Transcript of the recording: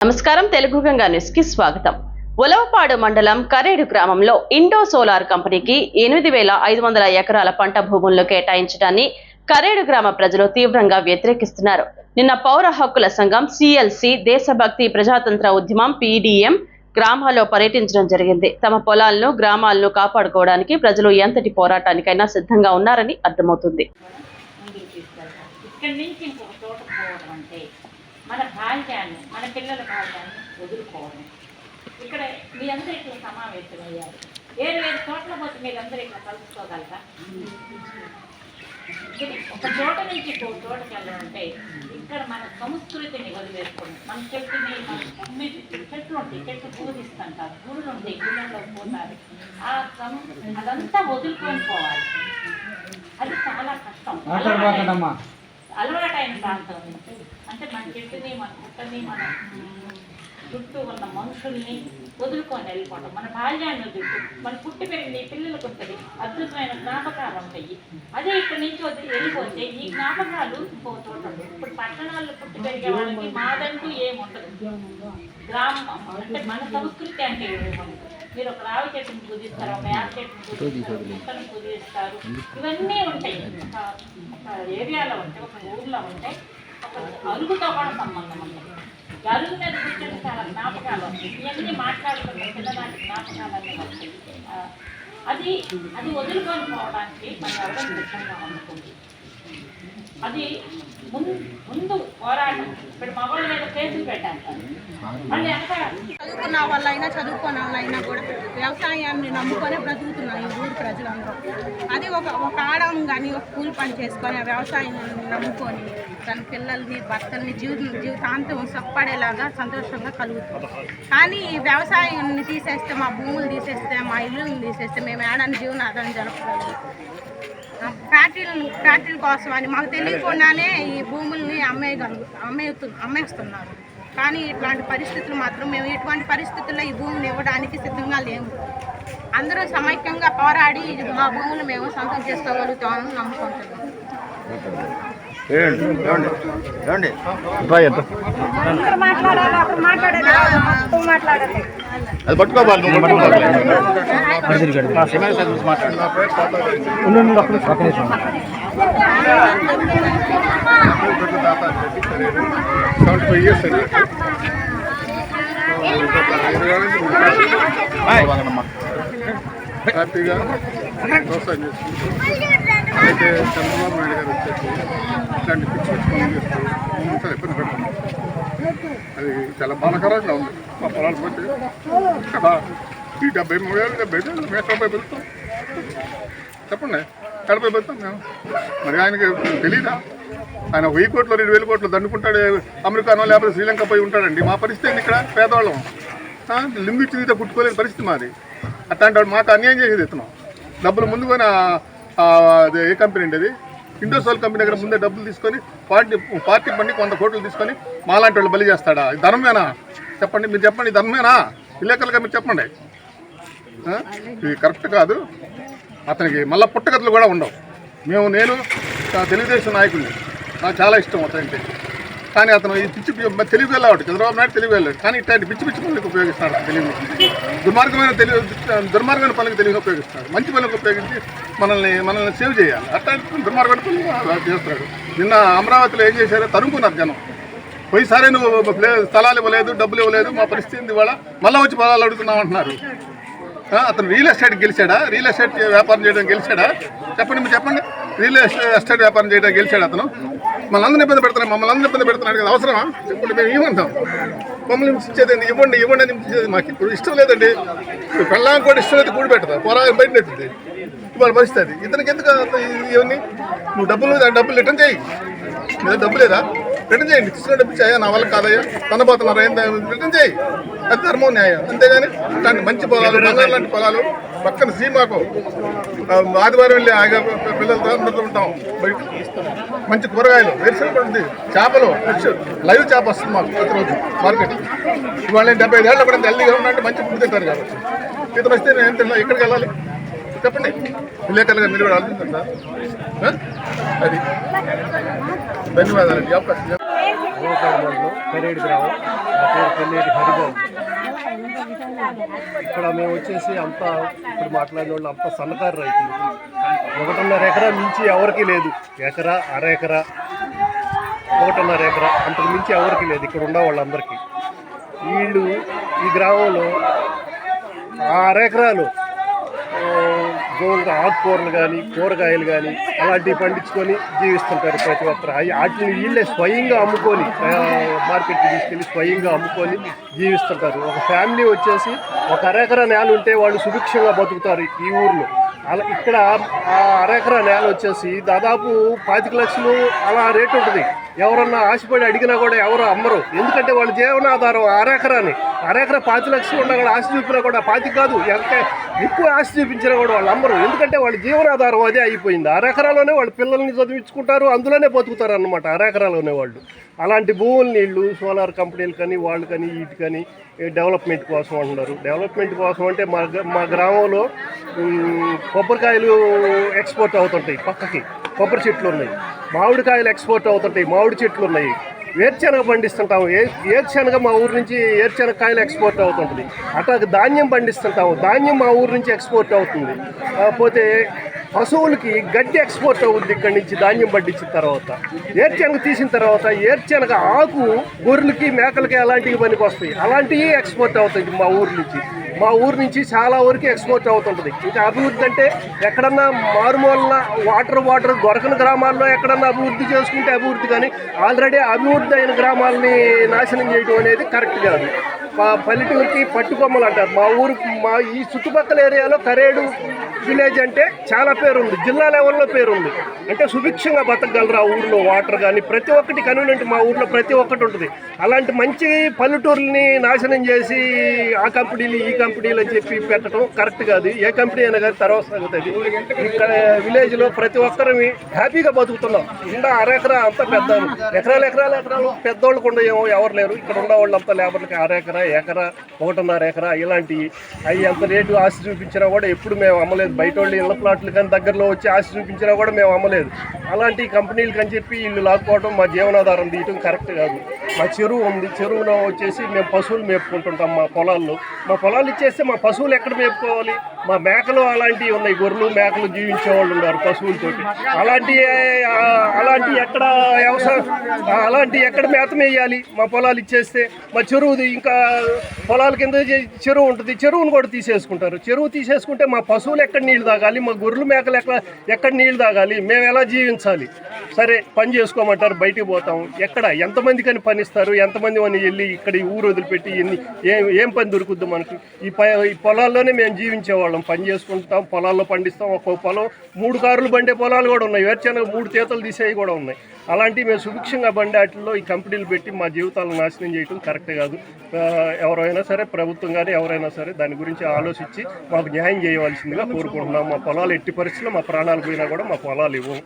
నమస్కారం తెలుగు గంగా న్యూస్కి స్వాగతం. ఉలవపాడు మండలం కరేడు గ్రామంలో ఇండో సోలార్ కంపెనీకి ఎనిమిది వేల ఐదు వందల ఎకరాల పంట భూములను కేటాయించడాన్ని కరేడు గ్రామ ప్రజలు తీవ్రంగా వ్యతిరేకిస్తున్నారు. నిన్న పౌర హక్కుల సంఘం సిఎల్సి దేశభక్తి ప్రజాతంత్ర ఉద్యమం పీడిఎం గ్రామాల్లో పర్యటించడం జరిగింది. తమ పొలాలను గ్రామాలను కాపాడుకోవడానికి ప్రజలు ఎంతటి పోరాటానికైనా సిద్ధంగా ఉన్నారని అర్థమవుతుంది ముందుకు తీసుకెళ్తాం ఇక్కడి నుంచి ఇంకొక చోట పోవడం అంటే మన బాల్యాన్ని మన పిల్లల బాల్యాన్ని వదులుకోవడం ఇక్కడ మీ అందరూ ఇట్లా సమావేశం అయ్యారు. వేరు వేరు చోట్ల పోతే మీరందరూ ఇట్లా కలుసుకోగలరా? ఇది ఒక చోట నుంచి ఇంకో చోటకి వెళ్ళాలంటే ఇక్కడ మన సంస్కృతిని వదిలేసుకోండి. మన చెట్టుని మన తొమ్మిది చెట్లు ఉంటాయి చెట్లు పూజిస్తుంటారు గుళ్ళు ఉంటాయి గుళ్ళలో పోతారు. ఆ సం- అదంతా వదులుకొని పోవాలి. అది చాలా కష్టం. అలవాటైన ప్రాంతం అంటే మన చెట్టుని మన పుట్టని మన చుట్టూ ఉన్న మనుషుల్ని వదులుకొని వెళ్ళిపోవటం. మన బాల్యాన్ని వదులుతూ మన పుట్టి పెరిగిన పిల్లలకు ఉంటుంది అద్భుతమైన జ్ఞాపకాలు ఉంటాయి. అదే ఇక్కడి నుంచి వదిలి వెళ్ళిపోతే ఈ జ్ఞాపకాలు పోతుంటారు ఇప్పుడు పట్టణాల్లో పుట్టి పెరిగే వాళ్ళకి మాదంటూ ఏముండదు. గ్రామం అంటే మన సంస్కృతి అంటే మీరు ఒక రావి చెట్టును పూజిస్తారు ఒక యాప చెట్టును పూజిస్తారు పూజిస్తారు? ఇవన్నీ ఉంటాయి. ఒక ఏరియాలో ఉంటాయి ఒక ఊర్లో ఉంటాయి అరుగుతో కూడా సంబంధం ఉంది అరుగు మీద కూర్చొని చాలా జ్ఞాపకాలు వస్తాయి. ఇవన్నీ మాట్లాడుకుంటే పిల్లవాటి జ్ఞాపకాలు అన్నీ వస్తాయి. అది అది వదులుకొని పోవడానికి మన ఎవరైనా సిద్ధంగా అనుకుంది అది ముందు ముందు పోరాటం. ఇప్పుడు మగవాళ్ళ మీద కేసులు పెట్టాలి మళ్ళీ ఎంత చదువుకున్న వాళ్ళైనా చదువుకున్న వాళ్ళైనా కూడా వ్యవసాయాన్ని నమ్ముకొని బ్రతుకుతున్నారు ఈ ఊరు ప్రజలందరూ. అది ఒక ఒక ఆడం కానీ ఒక కూలి పని చేసుకొని ఆ వ్యవసాయాన్ని నమ్ముకొని తన పిల్లల్ని భర్తల్ని జీవితం జీవితాంతం సప్పడేలాగా సంతోషంగా కలుగుతుంది. కానీ ఈ వ్యవసాయాన్ని తీసేస్తే మా భూములు తీసేస్తే మా ఇల్లుని తీసేస్తే మేము ఏడాది జీవనాధారం జరపలేదు ఫ్యాక్టరీలు ఫ్యాక్టరీల కోసం అని మాకు తెలియకుండానే ఈ భూముల్ని అమ్మేయగలుగు అమ్మేస్తు అమ్మేస్తున్నారు. కానీ ఇట్లాంటి పరిస్థితులు మాత్రం మేము ఇటువంటి పరిస్థితుల్లో ఈ భూమిని ఇవ్వడానికి సిద్ధంగా లేము. అందరూ సమైక్యంగా పోరాడి ఇది మా భూములు మేము సొంతం చేసుకోగలుగుతామని నమ్ముకుంటున్నాం. అది పట్టుకోవాలి సెవెంటీ ఫైవ్ ఇయర్స్ అండి. హ్యాపీగా వ్యవసాయం చేసుకుంటాం అయితే చంద్రబాబు నాయుడు గారు వచ్చేసి ఇట్లాంటి పిచ్చి పిచ్చి పనులు చేస్తూ ఇబ్బంది పెడుతుంది అది చాలా బాధాకరంగా ఉంది. మా పొలాలు పోతే కదా ఈ డెబ్బై మూడు వేలు డెబ్బై వేలు మేము డెబ్బై వెళ్తాం చెప్పండి ఎక్కడ పెడతాం మేము. మరి ఆయనకి తెలీదా? ఆయన వెయ్యి కోట్లు రెండు వేల కోట్లు దండుకుంటాడు అమెరికానో లేకపోతే శ్రీలంక పోయి ఉంటాడండి. మా పరిస్థితి ఇక్కడ? పేదవాళ్ళం. లింగు ఇచ్చింది కుట్టుకోలేని పరిస్థితి మాది. అట్లాంటి వాడు మాకు అన్యాయం చేసేది ఇస్తున్నాం డబ్బులు ముందుగానే ఏ కంపెనీ అండి అది? ఇండోసోల్ కంపెనీ దగ్గర ముందే డబ్బులు తీసుకొని పార్టీ పార్టీ పండి వంద కోట్లు తీసుకొని మాలాంటి వాళ్ళు బలి చేస్తాడా? ఇది ధర్మమేనా? చెప్పండి మీరు చెప్పండి ధర్మమేనా? విలేకరులుగా మీరు చెప్పండి. ఇది కరెక్ట్ కాదు. అతనికి మళ్ళీ పుట్టగతులు కూడా ఉండవు. మేము నేను తెలుగుదేశం నాయకుడిని. నాకు చాలా ఇష్టం అతనికి. కానీ అతను ఈ పిచ్చి పి- తెలివి వెళ్ళాడు చంద్రబాబు నాయుడు తెలివి వెళ్ళాడు. కానీ ఇట్లాంటి పిచ్చి పిచ్చి పనులకు ఉపయోగిస్తాడు అతను దుర్మార్గమైన తెలివి దుర్మార్గమైన పనులకు తెలుగు ఉపయోగిస్తాడు. మంచి పనులకు ఉపయోగించి మనల్ని మనల్ని సేవ్ చేయాలి. అట్లాంటి దుర్మార్గమైన పనులు చేస్తాడు. నిన్న అమరావతిలో ఏం చేశారో? తరుముకున్నారు జనం. పోయిసారే నువ్వు స్థలాలు ఇవ్వలేదు డబ్బులు ఇవ్వలేదు మా పరిస్థితి ఇవాళ? మళ్ళీ వచ్చి పొలాలు అడుగుతున్నావు అంటున్నారు. అతను రియల్ ఎస్టేట్ గెలిచాడా? రియల్ ఎస్టేట్ వ్యాపారం చేయడం గెలిచాడా? చెప్పండి మీరు చెప్పండి. రియల్ ఎస్టేట్ వ్యాపారం చేయడం గెలిచాడు అతను? మమ్మల్ని అందరిని ఇబ్బంది పెడుతున్నాడు మమ్మల్ని అందరిని ఇబ్బంది పెడుతున్నాడు కదా అవసరమా? చెప్పండి మేము ఏమంటాం మమ్మల్ని ఇచ్చేది ఇవ్వండి ఇవ్వండి అని ఇచ్చేది మాకు ఇప్పుడు ఇష్టం లేదండి. ఇప్పుడు పెళ్ళాం కూడా ఇష్టం లేదు కూడి పెట్టదు. పొలా బయట నెట్టింది ఇవాళ పరిస్థితి ఇతనికి ఎందుకు ఇవన్నీ? నువ్వు డబ్బులు డబ్బులు రిటర్న్ చేయి. మీద డబ్బు లేదా? రిటర్న్ చేయండి. తీసుకున్న డబ్బు చేయా నా వల్ల కాదయ్యా తనపోతున్నారు ఏం రిటర్న్ చేయి. అది ధర్మం న్యాయం. అంతేగాని ఇట్లాంటి మంచి పొలాలు బంగారు లాంటి పొలాలు పక్కన సీమాకు ఆదివారం వెళ్ళి ఆగా పిల్లలతో అందరితో ఉంటాం. బయట మంచి కూరగాయలు వేరుశనగ ఉంది. చేపలు ఫిష్ లైవ్ చేప వస్తుంది మాకు ప్రతిరోజు మార్కెట్ ఇవాళ డెబ్బై ఐదు ఏళ్ళు కూడా హెల్దీగా ఉన్నట్టు మంచి ఫుడ్ తింటారు కాబట్టి. ఇతను వస్తే నేను ఏం తిన్నా ఎక్కడికి వెళ్ళాలి? చెప్పండి. విలేకరులుగా మీరు కూడా ఆలోచించండి సార్. అది. ధన్యవాదాలండి ఈ అవకాశం గ్రామం నా పేరు హరిబాబు ఇక్కడ మేము వచ్చేసి అంతా ఇప్పుడు మాట్లాడిన వాళ్ళు అంతా సన్నకారు రైతులు. ఒకటిన్నర ఎకరా మించి ఎవరికి లేదు. ఎకరా అర ఎకరా ఒకటిన్నర ఎకరా అంతకు మించి ఎవరికి లేదు. ఇక్కడ ఉన్న వాళ్ళందరికీ. వీళ్ళు ఈ గ్రామంలో ఆ అర ఎకరాలు ఆ, ఆకుకూరలు కానీ కూరగాయలు కానీ అలాంటివి పండించుకొని జీవిస్తుంటారు ప్రతి ఒక్కరు. అవి వాటిని వీళ్ళే స్వయంగా అమ్ముకొని మార్కెట్కి తీసుకెళ్ళి స్వయంగా అమ్ముకొని జీవిస్తుంటారు. ఒక ఫ్యామిలీ వచ్చేసి ఒక అరెకరా నేల ఉంటే వాళ్ళు సుభిక్షంగా బతుకుతారు ఈ ఊర్లో. అలా ఇక్కడ ఆ అరెకరా నేల వచ్చేసి దాదాపు పాతిక లక్షలు అలా రేటు ఉంటుంది. ఎవరన్నా ఆశపడి అడిగినా కూడా ఎవరు అమ్మరు. ఎందుకంటే వాళ్ళ జీవనాధారం అరెకరాని అరెకరా పాతి లక్షలు ఉన్నా కూడా ఆశ చూపినా కూడా పాతి కాదు. ఎంత ఎక్కువ ఆశ చూపించినా కూడా వాళ్ళు అమ్మరు. ఎందుకంటే వాళ్ళ జీవనాధారం అదే అయిపోయింది. అరెకరాలోనే వాళ్ళ పిల్లల్ని చదివించుకుంటారు. అందులోనే బతుకుతారు అన్నమాట అరెకరాలోనే వాళ్ళు. అలాంటి భూములు నీళ్ళు సోలార్ కంపెనీలు కానీ వాళ్ళు కానీ వీటి కానీ డెవలప్మెంట్ కోసం అంటున్నారు. డెవలప్మెంట్ కోసం అంటే మా మా గ్రామంలో కొబ్బరికాయలు ఎక్స్పోర్ట్ అవుతుంటాయి పక్కకి. కొబ్బరి చెట్లు ఉన్నాయి. మామిడికాయలు ఎక్స్పోర్ట్ అవుతుంటాయి మామిడి చెట్లు ఉన్నాయి. వేరుశనగ పండిస్తుంటాము. ఏ ఏరుశనగ మా ఊరు నుంచి ఏరుశనగకాయలు ఎక్స్పోర్ట్ అవుతుంటుంది. అట్లా ధాన్యం పండిస్తుంటాము. ధాన్యం మా ఊరు నుంచి ఎక్స్పోర్ట్ అవుతుంది. కాకపోతే పశువులకి గడ్డి ఎక్స్పోర్ట్ అవుతుంది ఇక్కడి నుంచి ధాన్యం పండించిన తర్వాత. ఏర్చెనగ తీసిన తర్వాత ఏర్చెనగ ఆకు గొర్రెలకి మేకలకి అలాంటివి పనికి వస్తాయి అలాంటివి ఎక్స్పోర్ట్ అవుతాయి మా ఊరు నుంచి. మా ఊరు నుంచి చాలా వరకు ఎక్స్పోర్ట్ అవుతుంటుంది. ఇంకా అభివృద్ధి అంటే ఎక్కడన్నా మారుమూలన వాటర్ వాటర్ దొరకని గ్రామాల్లో ఎక్కడన్నా అభివృద్ధి చేసుకుంటే అభివృద్ధి కానీ ఆల్రెడీ అభివృద్ధి అయిన గ్రామాలని నాశనం చేయడం అనేది కరెక్ట్ కాదు. మా పల్లెటూరికి పట్టుకొమ్మలు అంటారు. మా ఊరు మా ఈ చుట్టుపక్కల ఏరియాలో కరేడు విలేజ్ అంటే చాలా పేరుంది. జిల్లా లెవెల్లో పేరుంది. అంటే సుభిక్షంగా బతకగలరు ఆ ఊర్లో వాటర్ కానీ ప్రతి ఒక్కటి కన్వీనెంట్ మా ఊర్లో ప్రతి ఒక్కటి ఉంటుంది. అలాంటి మంచి పల్లెటూరుని నాశనం చేసి ఆ కంపెనీలు ఈ కంపెనీలు అని చెప్పి పెట్టడం కరెక్ట్ కాదు. ఏ కంపెనీ అయినా కానీ తర్వాత సాగుతుంది. ఇక్కడ విలేజ్లో ప్రతి ఒక్కరు హ్యాపీగా బతుకుతున్నాం. ఇంకా అరెకరా అంతా పెద్ద ఎకరాలు ఎకరాలు ఎకరాలు పెద్దోళ్ళకు ఉండేమో ఎవరు లేరు. ఇక్కడ ఉన్న వాళ్ళంతా లేబర్లకి అరెకరా ఎకరా ఒకటిన్నర ఎకరా ఇలాంటివి అవి ఎంత రేటు ఆశ చూపించినా కూడా ఎప్పుడు మేము అమ్మలేదు. బయట వాళ్ళు ఇళ్ళ ప్లాట్లు కానీ దగ్గరలో వచ్చి ఆశ చూపించినా కూడా మేము అమ్మలేదు. అలాంటి కంపెనీలు కని చెప్పి ఇల్లు లాక్కోవడం మా జీవనాధారం తీయటం కరెక్ట్ కాదు. మా చెరువు ఉంది. చెరువులో వచ్చేసి మేము పశువులు మేపుకుంటుంటాం మా పొలాల్లో. మా పొలాలు ఇచ్చేస్తే మా పశువులు ఎక్కడ మేపుకోవాలి? మా మేకలు అలాంటివి ఉన్నాయి. గొర్రెలు మేకలు జీవించే వాళ్ళు ఉన్నారు పశువులతోటి. అలాంటి అలాంటి ఎక్కడ వ్యవసాయం అలాంటి ఎక్కడ మేత వేయాలి మా పొలాలు ఇచ్చేస్తే మా చెరువుది ఇంకా పొలాల కింద చెరువు ఉంటుంది. చెరువును కూడా తీసేసుకుంటారు. చెరువు తీసేసుకుంటే మా పశువులు ఎక్కడ నీళ్ళు తాగాలి? మా గొర్రెలు మేకలు ఎక్కడ ఎక్కడ నీళ్ళు తాగాలి? మేము ఎలా జీవించాలి? సరే పని చేసుకోమంటారు బయటికి పోతాం. ఎక్కడ? ఎంతమంది కానీ పనిస్తారు? ఎంతమంది అని వెళ్ళి ఇక్కడ ఈ ఊరు వదిలిపెట్టి ఎన్ని ఏం ఏం పని దొరుకుద్ది మనకి? ఈ ప ఈ పొలాల్లోనే మేము జీవించేవాళ్ళం. పని చేసుకుంటాం పొలాల్లో పండిస్తాం. ఒక్కో పొలం మూడు కార్లు బండే పొలాలు కూడా ఉన్నాయి. వేరుశనగ మూడు తీతలు తీసేవి కూడా ఉన్నాయి. అలాంటివి మేము సుభిక్షంగా బండే వాటిల్లో ఈ కంపెనీలు పెట్టి మా జీవితాలను నాశనం చేయడం కరెక్ట్ కాదు. ఎవరైనా సరే ప్రభుత్వం కానీ ఎవరైనా సరే దాని గురించి ఆలోచించి మాకు న్యాయం చేయవలసిందిగా కోరుకుంటున్నాం. మా పొలాలు ఎట్టి పరిస్థితుల్లో మా ప్రాణాలు పోయినా కూడా మా పొలాలు ఇవ్వం